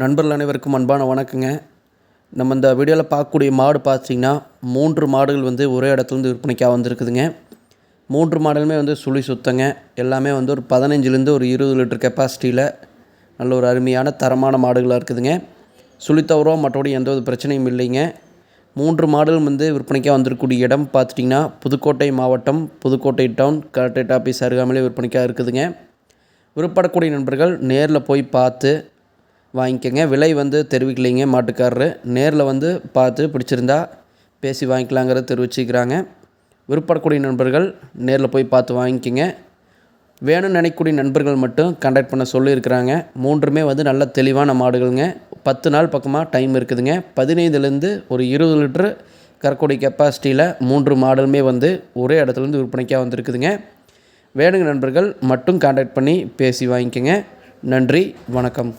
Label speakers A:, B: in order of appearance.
A: நண்பர்கள் அனைவருக்கும் அன்பான வணக்கங்க. நம்ம இந்த வீடியோவில் பார்க்கக்கூடிய மாடு பார்த்தீங்கன்னா மூன்று மாடுகள் வந்து ஒரே இடத்துலேருந்து விற்பனைக்காக வந்திருக்குதுங்க. மூன்று மாடலுமே வந்து சுழி சுத்தங்க. எல்லாமே வந்து ஒரு பதினஞ்சுலேருந்து ஒரு இருபது லிட்டர் கெப்பாசிட்டியில் நல்ல ஒரு அருமையான தரமான மாடுகளாக இருக்குதுங்க. சுழி தவறும் மற்றபடி எந்த ஒரு பிரச்சனையும் இல்லைங்க. மூன்று மாடல் வந்து விற்பனைக்காக வந்திருக்கக்கூடிய இடம் பார்த்துட்டிங்கன்னா புதுக்கோட்டை மாவட்டம் புதுக்கோட்டை டவுன் கலெக்டரேட் ஆஃபீஸ் அருகாமலே விற்பனைக்காக இருக்குதுங்க. விருப்பப்படக்கூடிய நண்பர்கள் நேரில் போய் பார்த்து வாங்கிக்கோங்க. விலை வந்து தெரிவிக்கலைங்க மாட்டுக்காரரு. நேரில் வந்து பார்த்து பிடிச்சிருந்தா பேசி வாங்கிக்கலாங்கிறத தெரிவிச்சுக்கிறாங்க. விருப்பப்படக்கூடிய நண்பர்கள் நேரில் போய் பார்த்து வாங்கிக்கோங்க. வேணும்னு நினைக்கக்கூடிய நண்பர்கள் மட்டும் கண்டக்ட் பண்ண சொல்லியிருக்கிறாங்க. மூன்றுமே வந்து நல்ல தெளிவான மாடுகளுங்க. பத்து நாள் பக்கமாக டைம் இருக்குதுங்க. பதினைந்துலேருந்து ஒரு இருபது லிட்ரு கறக்கூடிய கெப்பாசிட்டியில் மூன்று மாடலுமே வந்து ஒரே இடத்துலேருந்து விற்பனைக்காக வந்திருக்குதுங்க. வேணுங்க நண்பர்கள் மட்டும் கான்டாக்ட் பண்ணி பேசி வாங்கிக்கோங்க. நன்றி வணக்கம்.